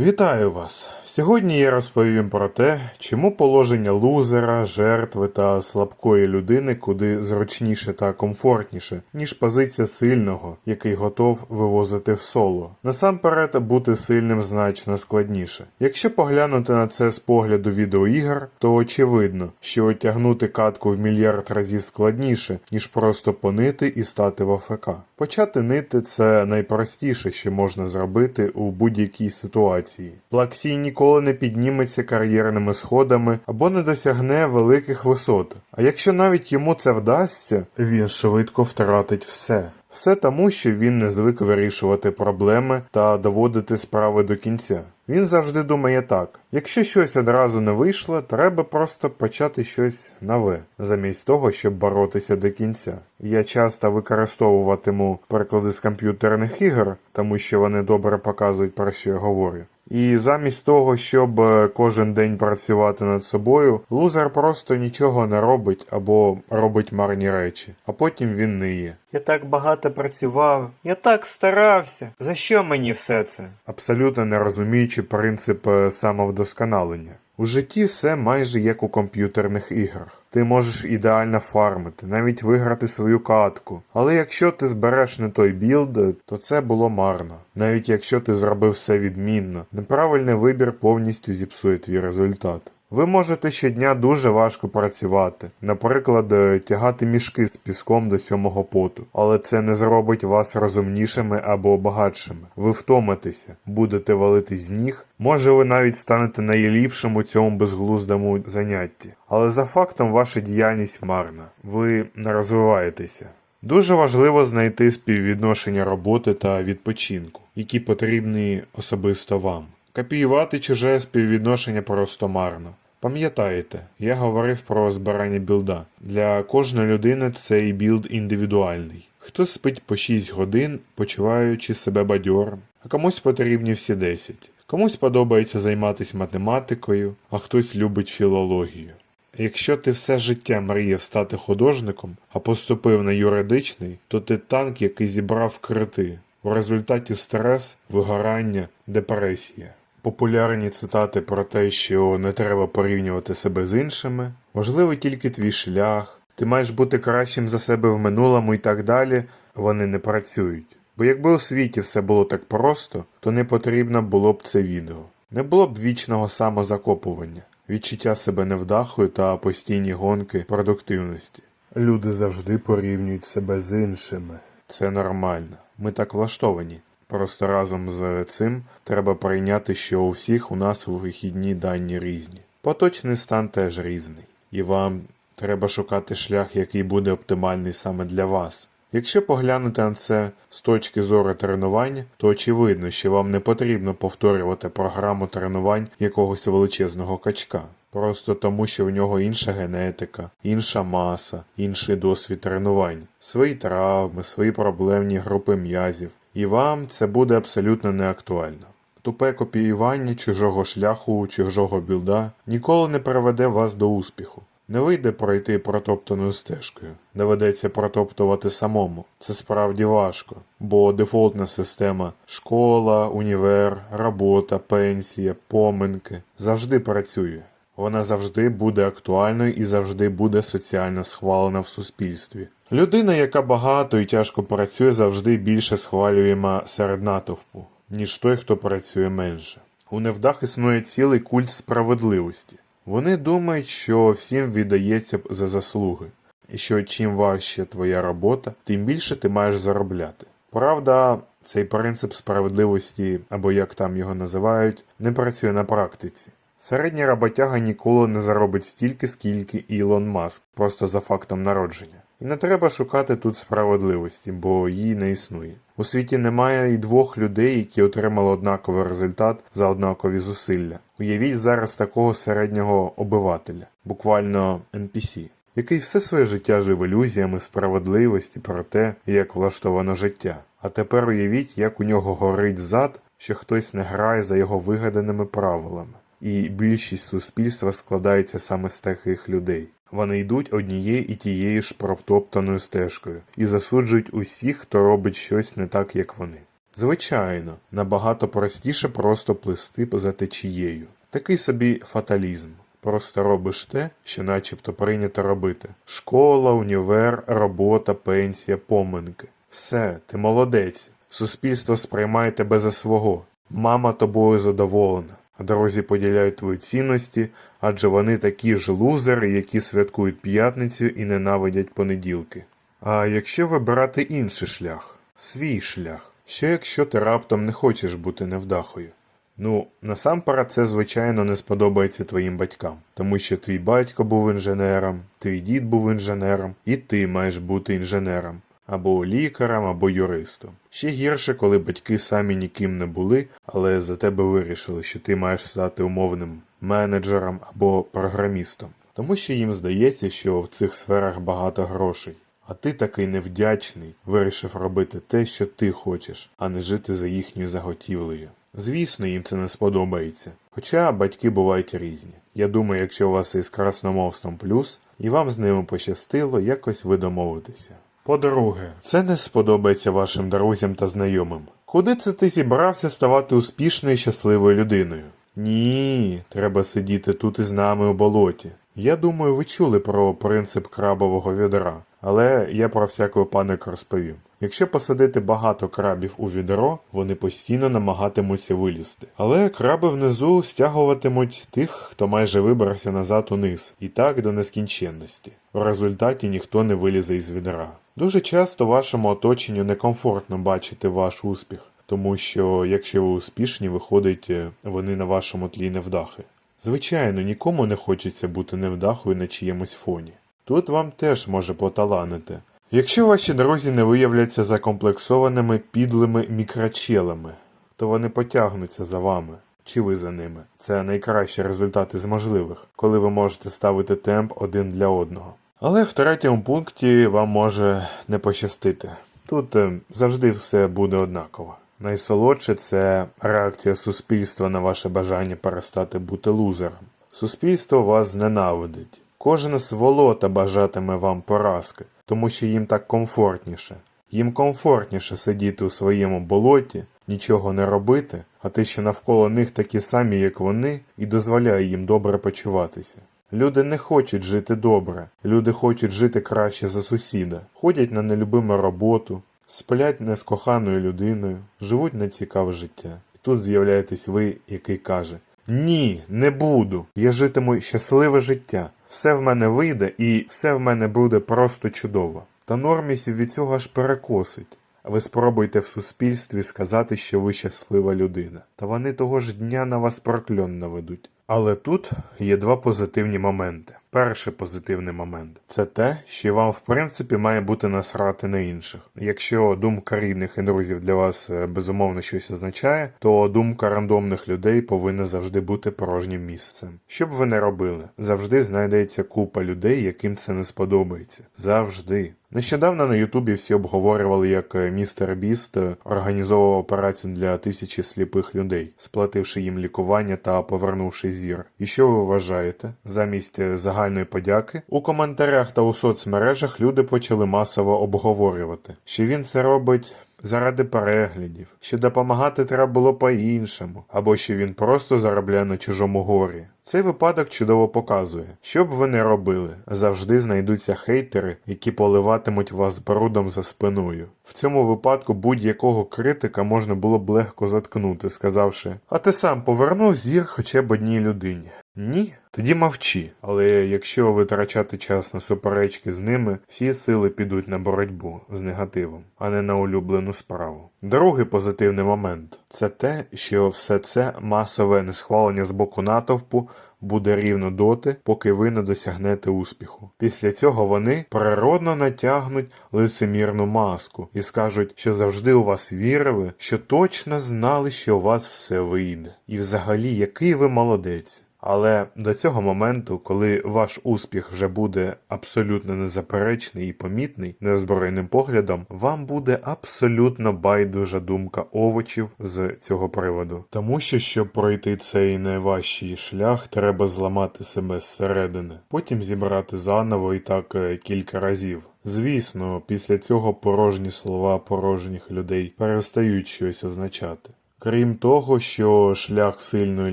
Вітаю вас! Сьогодні я розповім про те, чому положення лузера, жертви та слабкої людини куди зручніше та комфортніше, ніж позиція сильного, який готов вивозити в соло. Насамперед, бути сильним значно складніше. Якщо поглянути на це з погляду відеоігр, то очевидно, що отягнути катку в мільярд разів складніше, ніж просто понити і стати в АФК. Почати нити це найпростіше, що можна зробити у будь-якій ситуації. Плаксій ніколи не підніметься кар'єрними сходами або не досягне великих висот. А якщо навіть йому це вдасться, він швидко втратить все. Все тому, що він не звик вирішувати проблеми та доводити справи до кінця. Він завжди думає так: якщо щось одразу не вийшло, треба просто почати щось нове, замість того, щоб боротися до кінця. Я часто використовуватиму приклади з комп'ютерних ігор, тому що вони добре показують про що я говорю. І замість того, щоб е, кожен день працювати над собою, лузер просто нічого не робить або робить марні речі, а потім він ниє. Я так багато працював, я так старався. За що мені все це? абсолютно не розуміючи принцип е, самовдосконалення. У житті все майже як у комп'ютерних іграх. Ти можеш ідеально фармити, навіть виграти свою катку. Але якщо ти збереш не той білд, то це було марно. Навіть якщо ти зробив все відмінно, неправильний вибір повністю зіпсує твій результат. Ви можете щодня дуже важко працювати, наприклад, е, тягати мішки з піском до сьомого поту, але це не зробить вас розумнішими або багатшими. Ви втомитеся, будете валити з ніг, може ви навіть станете найліпшим у цьому безглуздому занятті. Але за фактом ваша діяльність марна, ви не розвиваєтеся. Дуже важливо знайти співвідношення роботи та відпочинку, які потрібні особисто вам. Копіювати чуже співвідношення просто марно. Пам'ятаєте, я говорив про збирання білда. Для кожної людини цей білд індивідуальний. Хтось спить по 6 годин, почуваючи себе бадьором, а комусь потрібні всі 10. Комусь подобається займатися математикою, а хтось любить філологію. Якщо ти все життя мріяв стати художником, а поступив на юридичний, то ти танк, який зібрав крити. В результаті стрес, вигорання, депресія. Популярні цитати про те, що не треба порівнювати себе з іншими, важливий тільки твій шлях, ти маєш бути кращим за себе в минулому і так далі, вони не працюють. Бо якби у світі все було так просто, то не потрібно було б це відео. Не було б вічного самозакопування, відчуття себе невдахою та постійні гонки продуктивності. Люди завжди порівнюють себе з іншими. Це нормально. Ми так влаштовані. Просто разом з цим треба прийняти, що у всіх у нас вихідні дані різні. Поточний стан теж різний, і вам треба шукати шлях, який буде оптимальний саме для вас. Якщо поглянути на це з точки зору тренувань, то очевидно, що вам не потрібно повторювати програму тренувань якогось величезного качка. Просто тому, що в нього інша генетика, інша маса, інший досвід тренувань, свої травми, свої проблемні групи м'язів, і вам це буде абсолютно не актуально. Тупе копіювання чужого шляху, чужого білда ніколи не приведе вас до успіху. Не вийде пройти протоптаною стежкою, доведеться протоптувати самому. Це справді важко, бо дефолтна система школа, універ, робота, пенсія, поминки завжди працює. Вона завжди буде актуальною і завжди буде соціально схвалена в суспільстві. Людина, яка багато і тяжко працює, завжди більше схвалюєма серед натовпу, ніж той, хто працює менше. У невдах існує цілий культ справедливості. Вони думають, що всім віддається за заслуги, і що чим важче твоя робота, тим більше ти маєш заробляти. Правда, цей принцип справедливості, або як там його називають, не працює на практиці. Середня роботяга ніколи не заробить стільки, скільки Ілон Маск, просто за фактом народження. І не треба шукати тут справедливості, бо її не існує. У світі немає і двох людей, які отримали однаковий результат за однакові зусилля. Уявіть зараз такого середнього обивателя, буквально NPC, який все своє життя жив ілюзіями справедливості про те, як влаштовано життя. А тепер уявіть, як у нього горить зад, що хтось не грає за його вигаданими правилами. І більшість суспільства складається саме з таких людей. Вони йдуть однією і тією ж протоптаною стежкою і засуджують усіх, хто робить щось не так, як вони. Звичайно, набагато простіше просто плисти за течією. Такий собі фаталізм. Просто робиш те, що начебто прийнято робити. Школа, універ, робота, пенсія, поминки. Все, ти молодець. Суспільство сприймає тебе за свого. Мама тобою задоволена. Друзі поділяють твої цінності, адже вони такі ж лузери, які святкують п'ятницю і ненавидять понеділки. А якщо вибирати інший шлях, свій шлях, що якщо ти раптом не хочеш бути невдахою? Ну, насамперед це, звичайно, не сподобається твоїм батькам, тому що твій батько був інженером, твій дід був інженером, і ти маєш бути інженером, або лікарем, або юристом. Ще гірше, коли батьки самі ніким не були, але за тебе вирішили, що ти маєш стати умовним менеджером або програмістом, тому що їм здається, що в цих сферах багато грошей. А ти такий невдячний, вирішив робити те, що ти хочеш, а не жити за їхньою заготівлею. Звісно, їм це не сподобається. Хоча батьки бувають різні. Я думаю, якщо у вас із красномовством плюс, і вам з ними пощастило, якось ви домовитеся. По-друге, це не сподобається вашим друзям та знайомим. Куди це ти зібрався ставати успішною і щасливою людиною? Ні, треба сидіти тут із нами у болоті. Я думаю, ви чули про принцип крабового відра, але я про всяк випадок розповім. Якщо посадити багато крабів у відро, вони постійно намагатимуться вилізти. Але краби внизу стягуватимуть тих, хто майже вибрався назад униз, і так до нескінченності. В результаті ніхто не вилізе із відра. Дуже часто вашому оточенню некомфортно бачити ваш успіх, тому що якщо ви успішні, виходить, е, вони на вашому тлі невдахи. Звичайно, нікому не хочеться бути невдахою на чиємусь фоні. Тут вам теж може поталанити. Якщо ваші друзі не виявляться закомплексованими підлими мікрочелами, то вони потягнуться за вами, чи ви за ними. Це найкращий результат із можливих, коли ви можете ставити темп один для одного. Але в третьому пункті вам може не пощастити. Тут е, завжди все буде однаково. Найсолодше це реакція суспільства на ваше бажання перестати бути лузером. Суспільство вас зненавидить. Кожен сволота бажатиме вам поразки, тому що їм так комфортніше. Їм комфортніше сидіти у своєму болоті, нічого не робити, а те, що навколо них такі самі, як вони, і дозволяє їм добре почуватися. Люди не хочуть жити добре, люди хочуть жити краще за сусіда, ходять на нелюбиму роботу, сплять не з коханою людиною, живуть нецікаве життя. І тут з'являєтесь ви, який каже: Ні, не буду. Я житиму щасливе життя. Все в мене вийде і все в мене буде просто чудово. Та нормісів від цього аж перекосить. Ви спробуйте в суспільстві сказати, що ви щаслива людина. Та вони того ж дня на вас прокльон наведуть. Але тут є два позитивні моменти. Перший позитивний момент це те, що вам в принципі має бути насрати на інших. Якщо думка рідних і друзів для вас е, безумовно щось означає, то думка рандомних людей повинна завжди бути порожнім місцем. Що б ви не робили, завжди знайдеться купа людей, яким це не сподобається. Завжди. Нещодавно на Ютубі всі обговорювали, як е, містер Біст е, організовував операцію для тисячі сліпих людей, сплативши їм лікування та повернувши зір. І що ви вважаєте? Замість е, загальної подяки у коментарях та у соцмережах люди почали масово обговорювати, що він це робить. Заради переглядів, що допомагати треба було по-іншому, або що він просто заробляє на чужому горі. Цей випадок чудово показує, що б ви не робили, завжди знайдуться хейтери, які поливатимуть вас брудом за спиною. В цьому випадку будь-якого критика можна було б легко заткнути, сказавши: А ти сам повернув зір хоча б одній людині. Ні, тоді мовчи. Але якщо витрачати час на суперечки з ними, всі сили підуть на боротьбу з негативом, а не на улюблену справу. Другий позитивний момент це те, що все це масове несхвалення з боку натовпу буде рівно доти, поки ви не досягнете успіху. Після цього вони природно натягнуть лицемірну маску і скажуть, що завжди у вас вірили, що точно знали, що у вас все вийде. І взагалі, який ви молодець. Але до цього моменту, коли ваш успіх вже буде абсолютно незаперечний і помітний неозброєним поглядом, вам буде абсолютно байдужа думка овочів з цього приводу. Тому що, щоб пройти цей найважчий шлях, треба зламати себе зсередини, потім зібрати заново і так е, кілька разів. Звісно, після цього порожні слова порожніх людей перестають щось означати. Крім того, що шлях сильної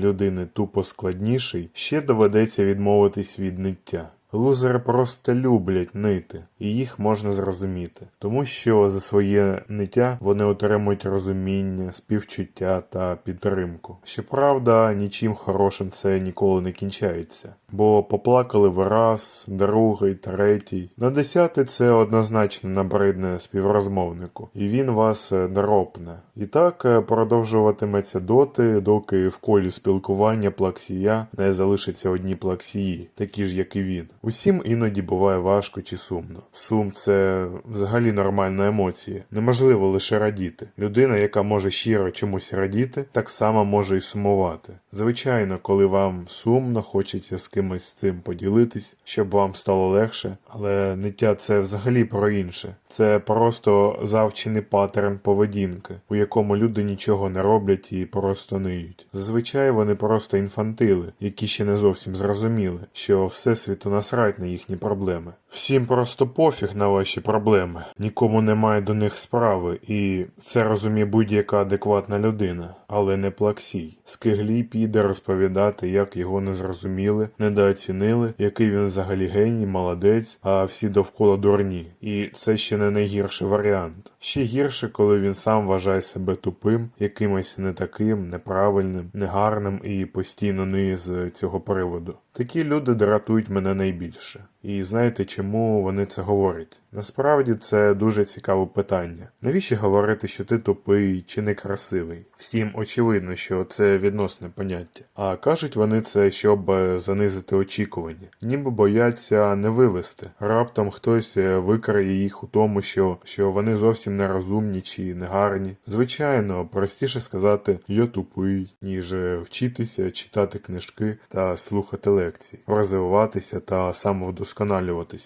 людини тупо складніший, ще доведеться відмовитись від ниття. Лузери просто люблять нити, і їх можна зрозуміти, тому що за своє ниття вони отримують розуміння, співчуття та підтримку. Щоправда, нічим хорошим це ніколи не кінчається, бо поплакали ви раз, другий, третій. На десятий це однозначно набридне співрозмовнику, і він вас е, дропне. І так е, продовжуватиметься доти, доки в колі спілкування плаксія не залишаться одні плаксії, такі ж як і він. Усім іноді буває важко чи сумно. Сум це взагалі нормальна емоція. Неможливо лише радіти. Людина, яка може щиро чомусь радіти, так само може і сумувати. Звичайно, коли вам сумно, хочеться з кимось цим поділитись, щоб вам стало легше, але ниття це взагалі про інше. Це просто завчений паттерн поведінки, у якому люди нічого не роблять і просто ниють. Зазвичай вони просто інфантили, які ще не зовсім зрозуміли, що всесвіту насрать на їхні проблеми. Всім просто пофіг на ваші проблеми, нікому немає до них справи, і це розуміє будь-яка адекватна людина, але не плаксій. Скиглій піде розповідати, як його не зрозуміли, недооцінили, який він взагалі геній, молодець, а всі довкола дурні. І це ще не найгірший варіант. Ще гірше, коли він сам вважає себе тупим, якимось не таким, неправильним, негарним і постійно ниє з цього приводу. Такі люди дратують мене найбільше. І знаєте, чому вони це говорять? Насправді це дуже цікаве питання. Навіщо говорити, що ти тупий чи некрасивий? Всім очевидно, що це відносне поняття. А кажуть вони це, щоб е, занизити очікування, ніби бояться не вивести. Раптом хтось е, викриє їх у тому, що, що вони зовсім не розумні чи негарні. Звичайно, простіше сказати я тупий, ніж е, вчитися, читати книжки та слухати лекції, розвиватися та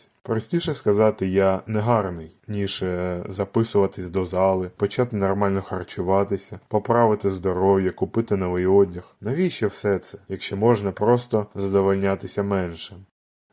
самовдосконалюватись. Простіше сказати я негарний, ніж е, записуватись до зали, почати нормально харчуватися, поправити здоров'я, купити новий одяг. Навіщо все це, якщо можна просто задовольнятися меншим?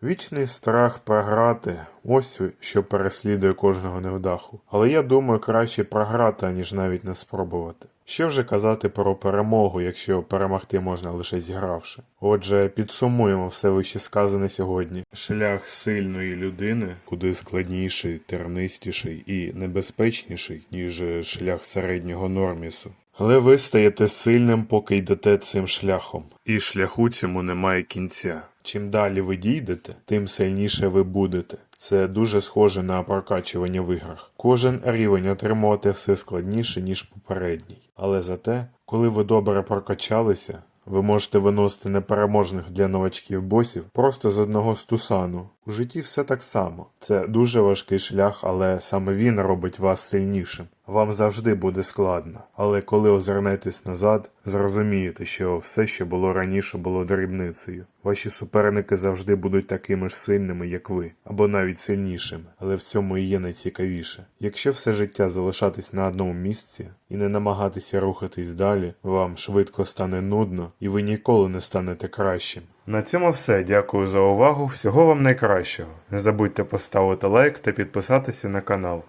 Вічний страх програти ось що переслідує кожного невдаху. Але я думаю, краще програти, аніж навіть не спробувати. Що вже казати про перемогу, якщо перемогти можна лише зігравши? Отже, підсумуємо все вище сказане сьогодні. Шлях сильної людини куди складніший, тернистіший і небезпечніший, ніж шлях середнього нормісу. Але ви стаєте сильним, поки йдете цим шляхом, і шляху цьому немає кінця. Чим далі ви дійдете, тим сильніше ви будете. Це дуже схоже на прокачування в іграх. Кожен рівень отримувати все складніше, ніж попередній. Але зате, коли ви добре прокачалися, ви можете виносити непереможних для новачків босів просто з одного стусану. У житті все так само. Це дуже важкий шлях, але саме він робить вас сильнішим. Вам завжди буде складно, але коли озирнетесь назад, зрозумієте, що все, що було раніше, було дрібницею. Ваші суперники завжди будуть такими ж сильними, як ви, або навіть сильнішими, але в цьому і є найцікавіше. Якщо все життя залишатись на одному місці і не намагатися рухатись далі, вам швидко стане нудно і ви ніколи не станете кращим. На цьому все. Дякую за увагу. Всього вам найкращого. Не забудьте поставити лайк та підписатися на канал.